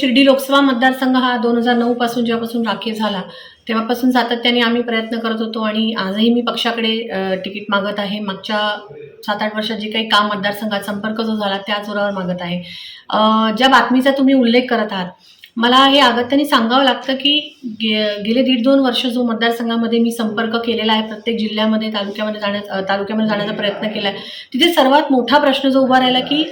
शिर्डी लोकसभा मतदारसंघ हा दोन हजार नऊ पासून जेव्हापासून राखीव झाला तेव्हापासून सातत्याने आम्ही प्रयत्न करत होतो आणि आजही मी पक्षाकडे तिकीट मागत आहे. मागच्या सात आठ वर्षात जे काही काम मतदारसंघात संपर्क जो झाला त्या जोरावर मागत आहे. ज्या बातमीचा तुम्ही उल्लेख करत आहात मला हे अगत्याने सांगावं लागतं की गे गेले दीड दोन वर्ष जो मतदारसंघामध्ये मी संपर्क केलेला आहे प्रत्येक जिल्ह्यामध्ये तालुक्यामध्ये जाण्याचा तालुक्यामध्ये जाण्याचा प्रयत्न केला आहे तिथे सर्वात मोठा प्रश्न जो उभा राहिला की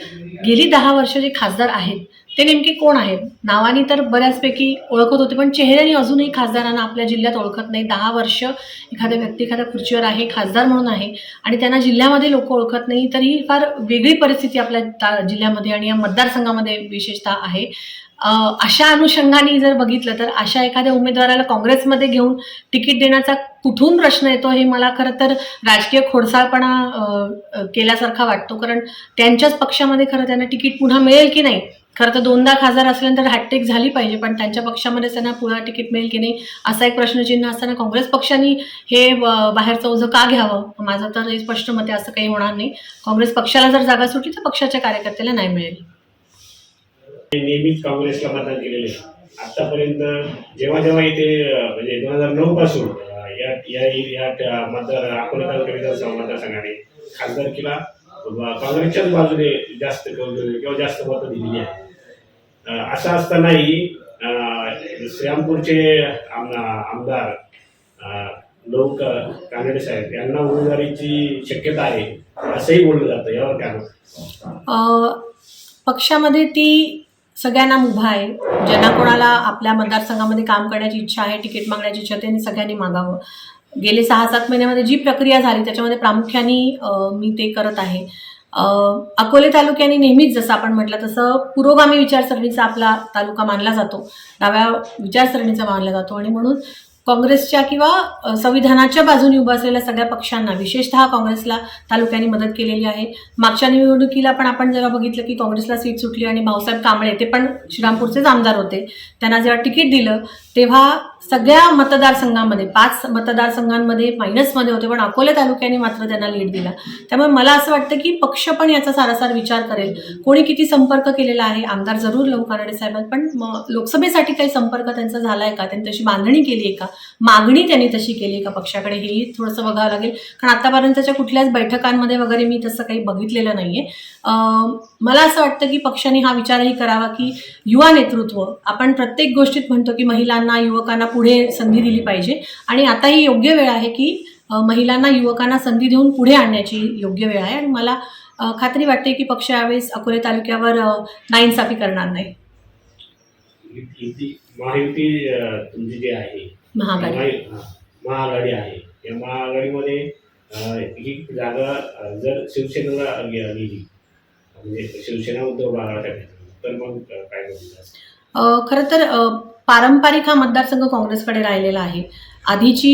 गेली दहा वर्ष जे खासदार आहेत ते नेमके कोण आहेत? नावानी तर बऱ्याचपैकी ओळखत होते पण चेहऱ्याने अजूनही खासदारांना आपल्या जिल्ह्यात ओळखत नाही. दहा वर्ष एखाद्या व्यक्ती एखाद्या खुर्चीवर आहे खासदार म्हणून आहे आणि त्यांना जिल्ह्यामध्ये लोक ओळखत नाही तर ही फार वेगळी परिस्थिती आपल्या ता- जिल्ह्यामध्ये आणि या मतदारसंघामध्ये विशेषतः आहे. अशा अनुषंगाने जर बघितलं तर अशा एखाद्या उमेदवाराला काँग्रेसमध्ये घेऊन तिकीट देण्याचा कुठून प्रश्न येतो हे मला खरं तर राजकीय खोडसाळपणा केल्यासारखा वाटतो. कारण त्यांच्याच पक्षामध्ये खरं त्यांना तिकीट पुन्हा मिळेल की नाही खरं तर दोनदा खासदार असल्यानंतर हॅट्रिक झाली पाहिजे पण त्यांच्या पक्षामध्ये त्यांना पुन्हा तिकीट मिळेल की नाही असा एक प्रश्नचिन्ह असताना काँग्रेस पक्षाने हे बाहेरचं ओझं का घ्यावं? माझं तर हे स्पष्ट मत आहे असं काही होणार नाही. काँग्रेस पक्षाला जर जागा सुटली तर पक्षाच्या कार्यकर्त्याला नाही मिळेल. नेहमीच काँग्रेसला मतदान केलेले आतापर्यंत जेव्हा जेव्हा इथे म्हणजे दोन हजार नऊ पासून या या मतदार अकोला तालुका मतदारसंघाने खासदारकीला अं, काँग्रेसच्याच बाजूने जास्त किंवा जास्त मतं दिलेली आहेत. असं असतानाही श्रीरामपूरचे आमदार लोक कानडे साहेब यांना उमेदवारीची शक्यता आहे असंही बोललं जातं. यावर काय पक्षामध्ये ती सगळ्यांना मुभा आहे. ज्यांना कोणाला आपल्या मतदारसंघामध्ये काम करण्याची इच्छा आहे तिकीट मागण्याची इच्छा त्यांनी सगळ्यांनी मागावं. गेले सहा सात महिन्यामध्ये जी प्रक्रिया झाली त्याच्यामध्ये प्रामुख्याने मी ते करत आहे. अकोले तालुक्याने नेहमीच जसं आपण म्हटलं तसं पुरोगामी विचारसरणीचा आपला तालुका मानला जातो. डाव्या विचारसरणीचा मानला जातो. आणि म्हणून काँग्रेसच्या किंवा संविधानाच्या बाजूने उभं असलेल्या सगळ्या पक्षांना विशेषतः काँग्रेसला तालुक्यांनी मदत केलेली आहे. मागच्या निवडणुकीला पण आपण जेव्हा बघितलं की काँग्रेसला सीट सुटली आणि भाऊसाहेब कांबळे ते पण श्रीरामपूरचेच आमदार होते. त्यांना जेव्हा तिकीट दिलं तेव्हा सगळ्या मतदारसंघामध्ये पाच मतदारसंघांमध्ये मायनसमध्ये होते पण अकोले तालुक्याने मात्र त्यांना लीड दिला. त्यामुळे मला असं वाटतं की पक्ष पण याचा सारासार विचार करेल. कोणी किती संपर्क केलेला आहे आमदार जरूर लहू कानडे साहेबांत पण लोकसभेसाठी काही संपर्क त्यांचा झाला आहे का? त्यांनी तशी बांधणी केली आहे का? मागणी त्यांनी तशी केली का पक्षाकडे हेही थोडंसं बघावं लागेल. कारण आतापर्यंतच्या कुठल्याच बैठकांमध्ये वगैरे मी तसं काही बघितलेलं नाहीये. मला असं वाटतं की पक्षाने हा विचारही करावा की युवा नेतृत्व आपण प्रत्येक गोष्टीत म्हणतो की महिलांना युवकांना पुढे संधी दिली पाहिजे. आणि आता ही योग्य वेळ आहे की महिलांना युवकांना संधी देऊन पुढे आणण्याची योग्य वेळ आहे. आणि मला खात्री वाटते की पक्ष यावेळेस अकोले तालुक्यावर अं, करणार नाही. महायुती तुमची जी आहे हा, महाआघाडी आहे. या महाआघाडीमध्ये अं, ही जागा जर शिवसेनेला गे- गेली म्हणजे शिवसेना उद्धव बाळासाहेब तर मग काय अ, खरं तर अ, पारंपरिक हा मतदारसंघ काँग्रेसकडे राहिलेला आहे. आधीची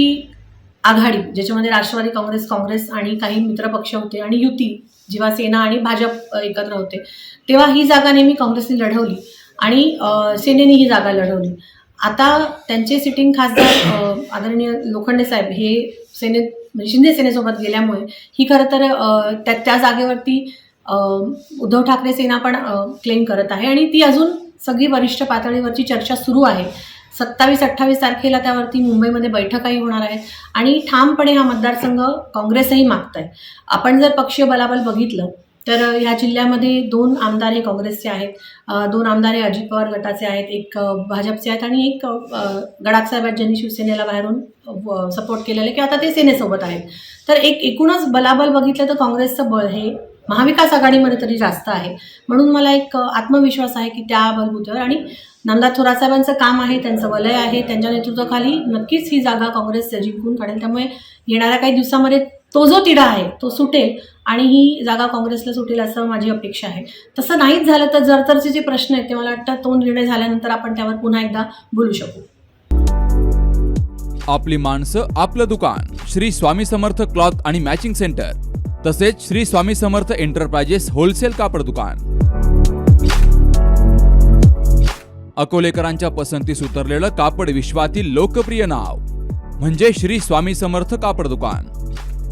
आघाडी ज्याच्यामध्ये राष्ट्रवादी काँग्रेस काँग्रेस आणि काही मित्रपक्ष होते आणि युती जेव्हा सेना आणि भाजप अ, एकत्र होते तेव्हा ही जागा नेहमी काँग्रेसने लढवली आणि अ, सेनेने ही जागा लढवली. आता त्यांचे सिटिंग खासदार आदरणीय लोखंडे साहेब हे सेनेत म्हणजे शिंदे सेनेसोबत गेल्यामुळे ही खरं तर त्या त्या जागेवरती उद्धव ठाकरे सेना पण क्लेम करत आहे. आणि ती अजून सगळी वरिष्ठ पातळीवरची चर्चा सुरू आहे. सत्तावीस अठ्ठावीस तारखेला त्यावरती मुंबईमध्ये बैठकाही होणार आहेत आणि ठामपणे हा मतदारसंघ काँग्रेसही मागत आहे आपण जर पक्षीय बलाबल बघितलं तर ह्या जिल्ह्यामध्ये दोन आमदार हे काँग्रेसचे आहेत. दोन आमदार हे अजित पवार गटाचे आहेत एक भाजपचे आहेत आणि एक अ, गडाख साहेब आहेत ज्यांनी शिवसेनेला बाहेरून सपोर्ट केलेलं की आता ते सेनेसोबत आहेत. तर एक एकूणच बलाबल बघितलं तर काँग्रेसचं बळ हे महाविकास आघाडीमध्ये तरी जास्त आहे. म्हणून मला एक आत्मविश्वास आहे की त्या बलबुतीवर आणि नंदा थोरासाहेबांचं काम आहे त्यांचं वलय आहे त्यांच्या नेतृत्वाखाली नक्कीच ही जागा काँग्रेस जिंकून काढेल. त्यामुळे येणाऱ्या काही दिवसामध्ये तो जो तिढा आहे तो सुटेल आणि ही जागा काँग्रेसला सुटेल असं माझी अपेक्षा आहे. तसं नाहीच झालं तर जरतरचे जे प्रश्न आहेत ते मला वाटतं तो निर्णय झाल्यानंतर आपण त्यावर पुन्हा एकदा बोलू शकू. आपली माणसं आपलं दुकान श्री स्वामी समर्थ क्लॉथ आणि मॅचिंग सेंटर तसेच श्री स्वामी समर्थ एंटरप्राइजेस होलसेल कापड दुकान. अकोलेकरांच्या पसंतीस उतरलेलं कापड विश्वातील लोकप्रिय नाव म्हणजे श्री स्वामी समर्थ कापड दुकान.